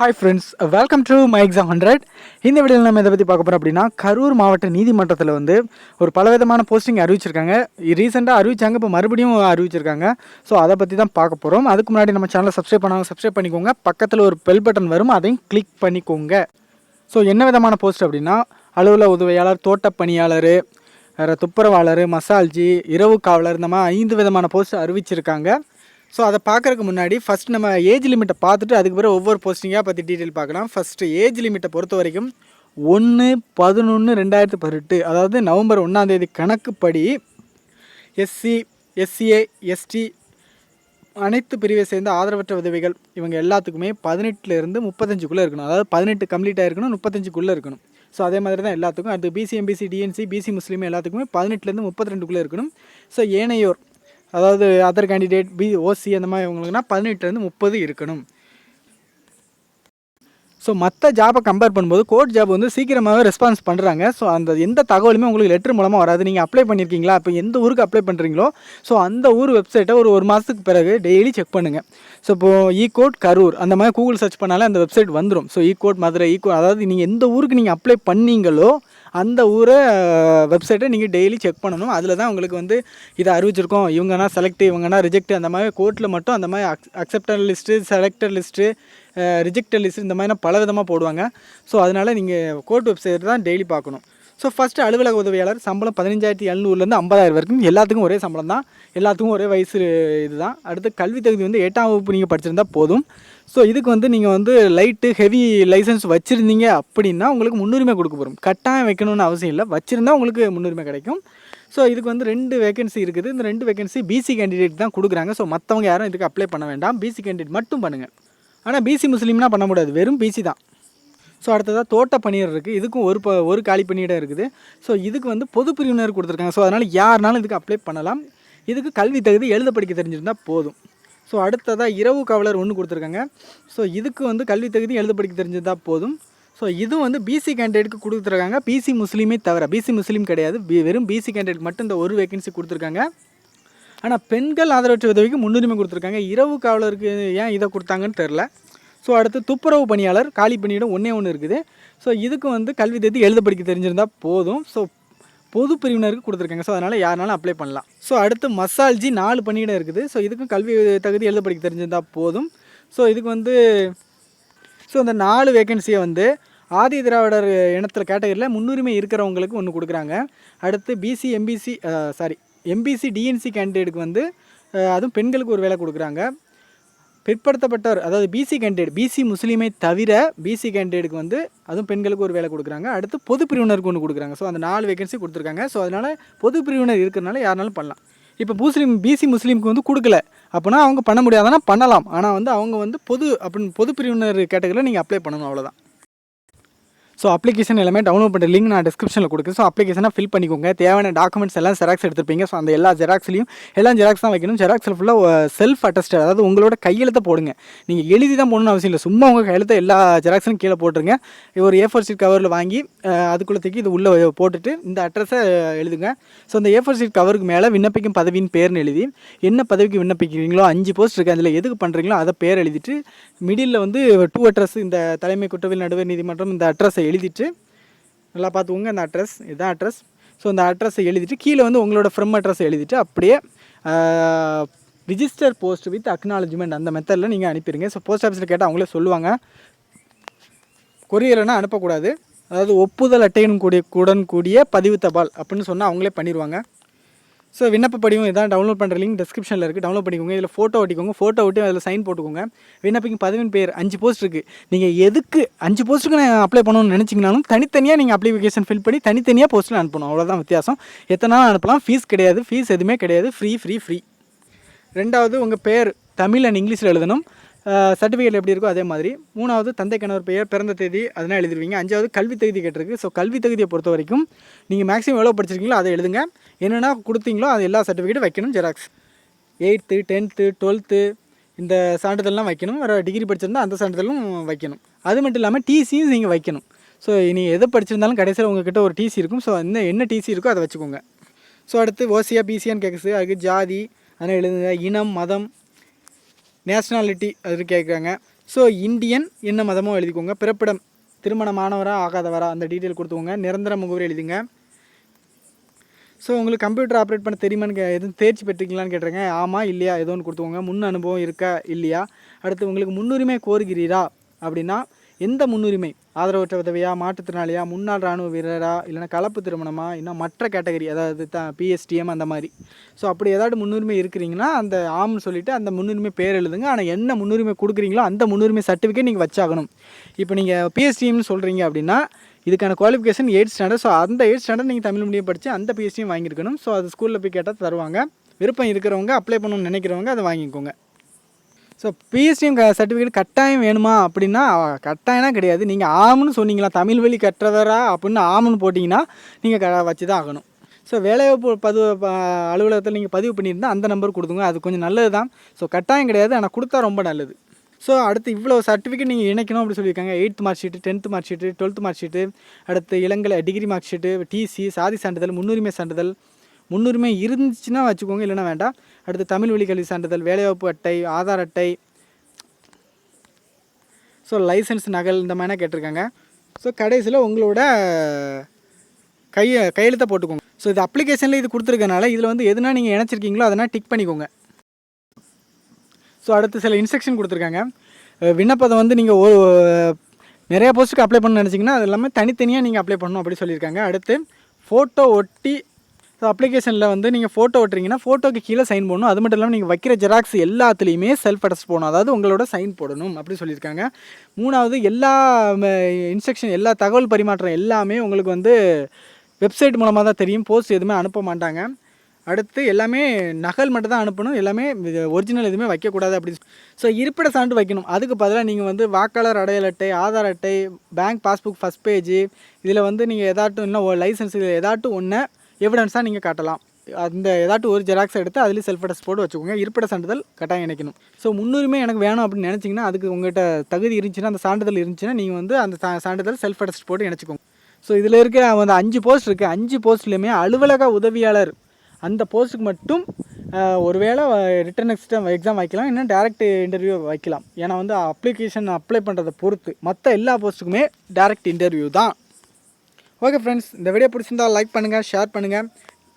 Hi friends welcome to my exam hundred இந்த வீடியோவில் நம்ம இதை பற்றி பார்க்க போகிறோம் அப்படின்னா கரூர் மாவட்ட நீதிமன்றத்தில் வந்து ஒரு பலவிதமான போஸ்டிங் அறிவிச்சிருக்காங்க. ரீசெண்டாக அறிவிச்சாங்க இப்போ மறுபடியும் அறிவிச்சிருக்காங்க. ஸோ அதை பற்றி தான் பார்க்க போகிறோம் அதுக்கு முன்னாடி நம்ம சேனலை சப்ஸ்கிரைப் பண்ணாங்க சப்ஸ்கிரைப் பண்ணிக்கோங்க. பக்கத்தில் ஒரு பெல் பட்டன் வரும் அதையும் கிளிக் பண்ணிக்கோங்க. ஸோ என்ன விதமான போஸ்ட் அப்படின்னா அலுவலக உதவியாளர் தோட்டப் பணியாளர் வேறு துப்புரவாளர் மசால்ஜி இரவு காவலர் இந்த மாதிரி ஐந்து விதமான போஸ்ட் அறிவிச்சிருக்காங்க. ஸோ அதை பார்க்குறதுக்கு முன்னாடி ஃபஸ்ட் நம்ம ஏஜ் லிமிட்டை பார்த்துட்டு அதுக்கு பிறகு ஒவ்வொரு போஸ்டிங்காக பற்றி டீட்டெயில் பார்க்கலாம். ஃபஸ்ட்டு ஏஜ் லிமிட்டை பொறுத்த வரைக்கும் ஒன்று பதினொன்று ரெண்டாயிரத்து பதினெட்டு அதாவது நவம்பர் ஒன்றாந்தேதி கணக்குப்படி எஸ்சி எஸ்சிஏ எஸ்டி அனைத்து பிரிவை சேர்ந்த ஆதரவற்ற உதவிகள் இவங்க எல்லாத்துக்குமே பதினெட்டுலேருந்து முப்பத்தஞ்சுக்குள்ளே இருக்கணும். அதாவது பதினெட்டு கம்ப்ளீட் ஆகிருக்கணும் முப்பத்தஞ்சுக்குள்ளே இருக்கணும். ஸோ அதே மாதிரி தான் எல்லாத்துக்கும். அது பிசி எம்பிசி டிஎன்சி பிசி முஸ்லீம் எல்லாத்துக்குமே பதினெட்டுலேருந்து முப்பத்தி ரெண்டுக்குள்ளே இருக்கணும். ஸோ ஏனையோர் அதாவது அதர் கேண்டிடேட் பி ஓசி அந்த மாதிரி இவங்களுக்குனா பதினெட்டுலேருந்து முப்பது இருக்கணும். ஸோ மற்ற ஜாபை கம்பேர் பண்ணும்போது கோர்ட் ஜாப் வந்து சீக்கிரமாகவே ரெஸ்பான்ஸ் பண்ணுறாங்க ஸோ அந்த எந்த தகவலுமே உங்களுக்கு லெட்ரு மூலமாக வராது. நீங்கள் அப்ளை பண்ணியிருக்கீங்களா இப்போ எந்த ஊருக்கு அப்ளை பண்ணுறீங்களோ ஸோ அந்த ஊர் வெப்சைட்டை ஒரு ஒரு மாதத்துக்கு பிறகு டெய்லி செக் பண்ணுங்கள் ஸோ இப்போது ஈ கோட் கரூர் அந்த மாதிரி கூகுள் சர்ச் பண்ணாலே அந்த வெப்சைட் வந்துடும் so E court Madurai E court அதாவது நீங்கள் எந்த ஊருக்கு நீங்கள் அப்ளை பண்ணீங்களோ அந்த ஊரை வெப்சைட்டை நீங்கள் டெய்லி செக் பண்ணணும். அதில் தான் உங்களுக்கு வந்து இதை அறிவிச்சிருக்கோம். இவங்கன்னா செலக்ட் இவங்கன்னா ரிஜெக்ட் அந்த மாதிரி கோர்ட்டில் மட்டும் அந்த மாதிரி அக் accepted list selected list rejected list இந்த மாதிரிலாம் பல விதமாக போடுவாங்க. ஸோ அதனால் நீங்கள் கோர்ட் வெப்சைட் தான் டெய்லி பார்க்கணும். ஸோ ஃபஸ்ட்டு அலுவலக உதவியாளர் சம்பளம் பதினஞ்சாயிரத்தி எழுநூறுலேருந்து ஐம்பதாயிரம் வரைக்கும் எல்லாத்துக்கும் ஒரே சம்பளம் தான். எல்லாத்துக்கும் ஒரே வயசு இதுதான். அடுத்து கல்வி தகுதி வந்து எட்டாம் வகுப்பு நீங்கள் படிச்சிருந்தா போதும். ஸோ இதுக்கு வந்து நீங்கள் வந்து லைட்டு ஹெவி லைசன்ஸ் வச்சுருந்தீங்க அப்படின்னா உங்களுக்கு முன்னுரிமை கொடுக்கப்படும் கட்டாயம் வைக்கணும்னு அவசியம் இல்லை. வச்சுருந்தா உங்களுக்கு முன்னுரிமை கிடைக்கும். ஸோ இதுக்கு வந்து ரெண்டு வேகன்சி இருக்குது. இந்த ரெண்டு வேகன்சி பிசி கேண்டிடேட் தான் கொடுக்குறாங்க. ஸோ மற்றவங்க யாரும் இதுக்கு அப்ளை பண்ண வேண்டாம். பிசி கேண்டிடேட் மட்டும் பண்ணுங்கள் ஆனால் பிசி முஸ்லீம்னா பண்ண முடியாது. வெறும் பிசி தான். ஸோ அடுத்ததாக தோட்ட பணியர் இருக்குது இதுக்கும் ஒரு ப ஒரு காலி பணியிடம் இருக்குது. ஸோ இதுக்கு வந்து பொது பிரிவினர் கொடுத்துருக்காங்க. ஸோ அதனால் யாருனாலும் இதுக்கு அப்ளை பண்ணலாம். இதுக்கு கல்வி தகுதி எழுத படிக்க தெரிஞ்சிருந்தால் போதும். ஸோ அடுத்ததாக இரவு காவலர் ஒன்று கொடுத்துருக்காங்க. ஸோ இதுக்கு வந்து கல்வி தகுதி எழுத படிக்க தெரிஞ்சிருந்தால் போதும். ஸோ இதுவும் வந்து பிசி கேண்டிடேட்டுக்கு கொடுத்துருக்காங்க. பிசி முஸ்லீமே தவிர பிசி முஸ்லீம் கிடையாது. வெறும் பிசி கேண்டிடேட் மட்டும் இந்த ஒரு வேகன்சி கொடுத்துருக்காங்க. ஆனால் பெண்கள் ஆதரவற்ற உதவிக்கு முன்னுரிமை கொடுத்துருக்காங்க. இரவு காவலருக்கு ஏன் இதை கொடுத்தாங்கன்னு தெரில ஸோ அடுத்து துப்புரவு பணியாளர் காலி பணியிடம் ஒன்றே ஒன்று இருக்குது. ஸோ இதுக்கு வந்து கல்வி தகுதி எழுத படிக்க தெரிஞ்சிருந்தால் போதும். ஸோ பொது பிரிவினருக்கு கொடுத்துருக்காங்க. ஸோ அதனால் யாருனாலும் அப்ளை பண்ணலாம். ஸோ அடுத்து மசால்ஜி நாலு பணியிடம் இருக்குது. ஸோ இதுக்கும் கல்வி தகுதி எழுத படிக்க தெரிஞ்சிருந்தால் போதும். ஸோ இதுக்கு வந்து ஸோ இந்த நாலு வேகன்சியை வந்து ஆதி திராவிடர் இனத்தில் கேட்டகரியில் முன்னுரிமை இருக்கிறவங்களுக்கு ஒன்று கொடுக்குறாங்க. அடுத்து BC MBC sorry MBC DNC கேண்டிடேட்டுக்கு வந்து அதுவும் பெண்களுக்கு ஒரு வேலை கொடுக்குறாங்க. பிற்படுத்தப்பட்டவர் அதாவது பிசி கேண்டிடேட் பிசி முஸ்லீமை தவிர பிசி கேண்டிடேட்டுக்கு வந்து அதுவும் பெண்களுக்கு ஒரு வேலை கொடுக்குறாங்க. அடுத்து பொது பிரிவினருக்கு ஒன்று கொடுக்குறாங்க. ஸோ அந்த நாலு வேகன்சி கொடுத்துருக்காங்க. ஸோ அதனால் பொது பிரிவினர் இருக்கிறனால யாருனாலும் பண்ணலாம். இப்போ முஸ்லீம் பிசி முஸ்லீமுக்கு வந்து கொடுக்கல. அப்படின்னா அவங்க பண்ண முடியாதுன்னா பண்ணலாம். ஆனால் வந்து அவங்க வந்து பொது அப்படின்னு பொது பிரிவினர் கேட்டகரியில் நீங்கள் அப்ளை பண்ணணும் அவ்வளோதான் ஸோ அப்ளிகேஷன் எல்லாமே டவுன்லோட் பண்ணுற லிங்க் நான் டிஸ்கிரிப்ஷனில் கொடுக்குறேன். ஸோ அப்ளிகேஷனை ஃபில் பண்ணிக்கோங்க. தேவையான டாக்குமெண்ட்ஸ் எல்லாம் ஜெராக்ஸ் எடுத்துருப்பீங்க. ஸோ அந்த எல்லா ஜெராக்ஸ்லையும் எல்லாம் ஜெராக்ஸ் தான் வைக்கணும். ஜெராக்ஸில் ஃபுல்லாக செல்ஃப் அட்டஸ்டட் அதாவது உங்களோட கையெழுத்தை போடுங்க. நீங்கள் எழுதி தான் போடணும்னு அவசியம் இல்லை. சும்மா உங்கள் கையெழுத்தை எல்லா ஜெராக்ஸும் கீழே போட்டுருங்க. ஒரு ஏ ஃபோர் ஷீட் கவரில் வாங்கி அதுக்குள்ளே தூக்கி இது உள்ளே போட்டுட்டு இந்த அட்ரஸை எழுதுங்க. ஸோ அந்த ஏ ஃபோர் ஷீட் கவருக்கு மேலே விண்ணப்பிக்கும் பதவியின் பேர்னு எழுதி என்ன பதவிக்கு விண்ணப்பிக்கிறீங்களோ அஞ்சு போஸ்ட் இருக்குது அதில் எதுக்கு பண்ணுறீங்களோ அதை பேர் எழுதிட்டு மிடில் வந்து டூ அட்ரஸ் இந்த தலைமை குற்றவியல் நடுவர் நீதிமன்றம் இந்த அட்ரஸை எழுதிட்டு நல்லா பார்த்துக்கோங்க அந்த அட்ரஸ் இதுதான் அட்ரஸ் ஸோ அந்த அட்ரஸை எழுதிட்டு கீழே வந்து உங்களோட ஃப்ரம் அட்ரஸை எழுதிட்டு அப்படியே ரிஜிஸ்டர் போஸ்ட் வித் அக்னாலஜ்மெண்ட் அந்த மெத்தடில் நீங்கள் அனுப்பிடுங்க. ஸோ போஸ்ட் ஆஃபீஸில் கேட்டால் அவங்களே சொல்லுவாங்க. கொரியர்னா அனுப்பக்கூடாது. அதாவது ஒப்புதல் அட்டையுடன் கூடிய கூடன் கூடிய பதிவு தபால் அப்படின்னு சொன்னால் அவங்களே பண்ணிடுவாங்க. ஸோ விண்ணப்ப படிவம் இதான் டவுன்லோட் பண்ணுற லிங்க் டிஸ்கிரிப்ஷனில் இருக்குது டவுன்லோட் பண்ணிக்கோங்க. இதில் ஃபோட்டோ ஒட்டிக்கோங்க. ஃபோட்டோ ஒட்டி அதில் சைன் போட்டுக்கோங்க. விண்ணப்பிக்கும் பதவியின் பேர் அஞ்சு போஸ்ட் இருக்குது நீங்கள் எதுக்கு அஞ்சு போஸ்ட்டுக்கு நான் அப்ளை பண்ணணும்னு நினச்சிங்கனாலும் தனித்தனியாக நீங்கள் அப்ளிகேஷன் ஃபில் பண்ணி தனித்தனியாக போஸ்ட்டில் அனுப்பணும். அவ்வளோதான் வித்தியாசம். எத்தனை நாள் அனுப்பலாம்? ஃபீஸ் கிடையாது. ஃபீஸ் எதுவுமே கிடையாது. ஃப்ரீ ஃப்ரீ ஃப்ரீ ரெண்டாவது உங்கள் பேர் தமிழ் அண்ட் இங்கிலீஷில் எழுதணும். சர்டிஃபிகேட் எப்படி இருக்கோ அதே மாதிரி. மூணாவது தந்தை கணவர் பெயர் பிறந்த தேதி அதெல்லாம் எழுதிருவீங்க. அஞ்சாவது கல்வி தகுதி கேட்டிருக்கு. ஸோ கல்வி தகுதியை பொறுத்த வரைக்கும் நீங்கள் மேக்ஸிமம் எவ்வளோ படிச்சிருக்கீங்களோ அதை எழுதுங்க. என்னென்ன கொடுத்தீங்களோ அது எல்லா சர்டிஃபிகேட்டும் வைக்கணும் ஜெராக்ஸ் எயித்து டென்த்து டுவெல்த்து இந்த சான்றிதழ்லாம் வைக்கணும். வேறு டிகிரி படிச்சிருந்தால் அந்த சான்றிதழும் வைக்கணும். அது மட்டும் இல்லாமல் டிசியும் நீங்கள் வைக்கணும். ஸோ நீங்கள் எதை படிச்சிருந்தாலும் கடைசியில் உங்ககிட்ட ஒரு டிசி இருக்கும். ஸோ என்ன என்ன டிசி இருக்கோ அதை வச்சுக்கோங்க. ஸோ அடுத்து ஓசியா பிசியான்னு கேட்குது அதுக்கு ஜாதி அதெல்லாம் எழுதுங்க. இனம் மதம் நேஷ்னாலிட்டி அது கேட்குறாங்க. ஸோ இந்தியன் என்ன மதமோ எழுதிக்கோங்க. பிறப்பிடம் திருமணமானவரா ஆகாதவரா அந்த டீட்டெயில் கொடுத்துக்கோங்க. நிரந்தர முகவரி எழுதிங்க. ஸோ உங்களுக்கு கம்ப்யூட்டர் ஆப்ரேட் பண்ண தெரியுமான்னு கே எதுவும் தேர்ச்சி பெற்றீங்களான்னு கேட்டிருங்க ஆமாம் இல்லையா ஏதோ ஒன்று கொடுத்துக்கோங்க. முன் அனுபவம் இருக்கா இல்லையா? அடுத்து உங்களுக்கு முன்னுரிமை கோருகிறீரா அப்படின்னா எந்த முன்னுரிமை? ஆதரவற்ற உதவியா மாற்றுத்திறனாளியா முன்னாள் இராணுவ வீரரா இல்லைன்னா கலப்பு திருமணமா? இன்னும் மற்ற கேட்டகரி அதாவது தான் பிஎஸ்டிஎம் அந்த மாதிரி. ஸோ அப்படி ஏதாவது முன்னுரிமை இருக்கிறீங்கன்னா அந்த ஆம்னு சொல்லிட்டு அந்த முன்னுரிமை பேர் எழுதுங்க. ஆனால் என்ன முன்னுரிமை கொடுக்குறீங்களோ அந்த முன்னுரிமை சர்டிஃபிகேட் நீங்கள் வச்சாகணும். இப்போ நீங்கள் பிஎஸ்டிஎம்னு சொல்கிறீங்க அப்படின்னா இதுக்கான குவாலிஃபிகேஷன் எயிட் ஸ்டாண்டர்ட் ஸோ அந்த எயிட் ஸ்டாண்டர்ட் நீங்கள் தமிழ் மீடியம் படித்து அந்த பிஎஸ்டியும் வாங்கியிருக்கணும். ஸோ அது ஸ்கூலில் போய் கேட்டால் தருவாங்க. விருப்பம் இருக்கிறவங்க அப்ளை பண்ணணும்னு நினைக்கிறவங்க அதை வாங்கிக்கோங்க. ஸோ பிஎஸ்டிஎம் சர்டிஃபிகேட் கட்டாயம் வேணுமா அப்படின்னா கட்டாயம்னா கிடையாது. நீங்கள் ஆம்னு சொன்னீங்களா தமிழ் வழி கற்றவரா அப்படின்னு ஆம்னு போட்டிங்கன்னா நீங்கள் க வச்சு தான் ஆகணும். ஸோ வேலைவாய்ப்பு பதிவு ப- அலுவலகத்தில் நீங்கள் பதிவு பண்ணியிருந்தால் அந்த நம்பர் கொடுத்துங்க அது கொஞ்சம் நல்லது தான் ஸோ கட்டாயம் கிடையாது. ஆனால் கொடுத்தா ரொம்ப நல்லது. ஸோ அடுத்து இவ்வளோ சர்டிஃபிகேட் நீங்கள் இணைக்கணும் அப்படி சொல்லியிருக்காங்க. Eighth mark sheet tenth mark sheet twelfth mark sheet அடுத்து இளங்கலை டிகிரி மார்க் ஷீட்டு டிசி சாதி சான்றிதழ் முன்னுரிமை சான்றிதழ் முன்னுரிமை இருந்துச்சுன்னா வச்சுக்கோங்க இல்லைன்னா வேண்டாம். அடுத்து தமிழ் வழி கல்வி சான்றிதழ் வேலைவாய்ப்பு அட்டை ஆதார் அட்டை. ஸோ லைசன்ஸ் நகல் இந்த மாதிரிலாம் கேட்டிருக்காங்க. ஸோ கடைசியில் உங்களோட கையை கையெழுத்தை போட்டுக்கோங்க. ஸோ இது அப்ளிகேஷனில் இது கொடுத்துருக்கனால இதில் வந்து எதுனா நீங்கள் இணைச்சிருக்கீங்களோ அதனால் டிக் பண்ணிக்கோங்க. ஸோ அடுத்து சில இன்ஸ்ட்ரக்ஷன் கொடுத்துருக்காங்க. விண்ணப்பத்தை வந்து நீங்கள் ஒரு நிறையா போஸ்ட்டுக்கு அப்ளை பண்ண நினச்சிங்கன்னா அது எல்லாமே தனித்தனியாக நீங்கள் அப்ளை பண்ணணும் அப்படி சொல்லியிருக்காங்க. அடுத்து ஃபோட்டோ ஒட்டி ஸோ அப்ளிகேஷனில் வந்து நீங்கள் ஃபோட்டோ ஓட்டுறீங்கன்னா ஃபோட்டோக்கு கீழே சைன் போடணும். அது மட்டும் இல்லாமல் நீங்கள் வைக்கிற ஜெராக்ஸ் எல்லாத்துலேயுமே செல்ஃப் அட்டஸ்ட் போடணும். அதாவது உங்களோட சைன் போடணும் அப்படி சொல்லியிருக்காங்க. மூணாவது எல்லா இன்ஸ்ட்ரக்ஷன் எல்லா தகவல் பரிமாற்றம் எல்லாமே உங்களுக்கு வந்து வெப்சைட் மூலமாக தான் தெரியும். போஸ்ட் எதுவுமே அனுப்ப மாட்டாங்க. அடுத்து எல்லாமே நகல் மட்டும் தான் அனுப்பணும். எல்லாமே ஒரிஜினல் எதுவுமே வைக்கக்கூடாது அப்படி. ஸோ இருப்பிட சான்று வைக்கணும். அதுக்கு பதிலாக நீங்கள் வந்து வாக்காளர் அடையாள அட்டை ஆதார் அட்டை பேங்க் பாஸ்புக் ஃபஸ்ட் பேஜ் இதில் வந்து நீங்கள் எதாட்டும் இன்னும் லைசன்ஸ் இதில் எதாட்டும் ஒன்று எவிடன்ஸாக நீங்கள் காட்டலாம். அந்த ஏதாட்டும் ஒரு ஜெராக்ஸ் எடுத்து அதுலேயும் செல்ஃப் அட்டஸ்ட் போட்டு வச்சுக்கோங்க. இருப்பிட சான்றிதழ் கட்டாயம் இணைக்கணும். ஸோ முன்னுரிமை எனக்கு வேணும் அப்படின்னு நினச்சிங்கன்னா அதுக்கு உங்கள்கிட்ட தகுதி இருந்துச்சுன்னா அந்த சான்றிதழ் இருந்துச்சுன்னா நீங்கள் வந்து அந்த சா- சான்றிதழ் செல்ஃப் அட்டஸ்ட் போட்டு இணைச்சிக்கோங்க. ஸோ இதில் இருக்க அந்த அஞ்சு போஸ்ட் இருக்குது அஞ்சு போஸ்ட்லேயுமே அலுவலக உதவியாளர் அந்த போஸ்ட்டுக்கு மட்டும் ஒருவேளை ரிட்டன் எக்ஸ்டம் எக்ஸாம் வைக்கலாம். இன்னும் டேரக்ட் இன்டர்வியூ வைக்கலாம். ஏன்னா வந்து அப்ளிகேஷன் அப்ளை பண்ணுறதை பொறுத்து மற்ற எல்லா போஸ்ட்டுக்குமே டேரக்ட் இன்டர்வியூ தான். ஓகே ஃப்ரெண்ட்ஸ் இந்த வீடியோ பிடிச்சிருந்தா லைக் பண்ணுங்கள் ஷேர் பண்ணுங்கள்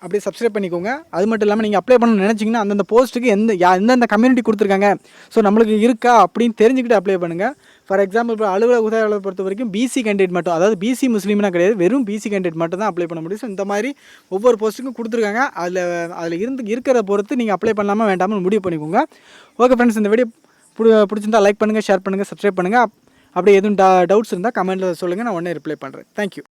அப்படியே சப்ஸ்கிரைப் பண்ணிக்கோங்க. அது மட்டும் இல்லாமல் நீங்கள் அப்ளை பண்ணணும்னு நினச்சிங்கன்னா அந்தந்த போஸ்ட்டுக்கு எந்த யா எந்தெந்த கம்யூனிட்டி கொடுத்துருக்காங்க. ஸோ நம்மளுக்கு இருக்கா அப்படின்னு தெரிஞ்சுக்கிட்டு அப்ளை பண்ணுங்கள் ஃபார் எக்ஸாம்பிள் இப்போ அலுவலக உதவியாளர் பொறுத்த வரைக்கும் பிசி கேண்டிடேட் மட்டும் அதாவது பிசி முஸ்லீம்னா கிடையாது வெறும் பிசி கேண்டிடேட் மட்டும் தான் அப்ளை பண்ண முடியும். ஸோ இந்த மாதிரி ஒவ்வொரு போஸ்ட்டுக்கும் கொடுத்துருக்காங்க. அதில் அதில் இருந்து இருக்கிறத பொறுத்து நீங்கள் அப்ளை பண்ணலாமா வேண்டாமல் முடிவு பண்ணிக்கோங்க. ஓகே ஃப்ரெண்ட்ஸ் இந்த வீடியோ பிடி பிடிச்சிருந்தா லைக் பண்ணுங்கள் ஷேர் பண்ணுங்கள் சப்ஸ்கிரைப் பண்ணுங்கள் அப்படியே எதுவும் டவுட்ஸ் இருந்தால் கமெண்ட்டில் சொல்லுங்கள் நான் உடனே ரிப்ளை பண்ணுறேன் தேங்க்யூ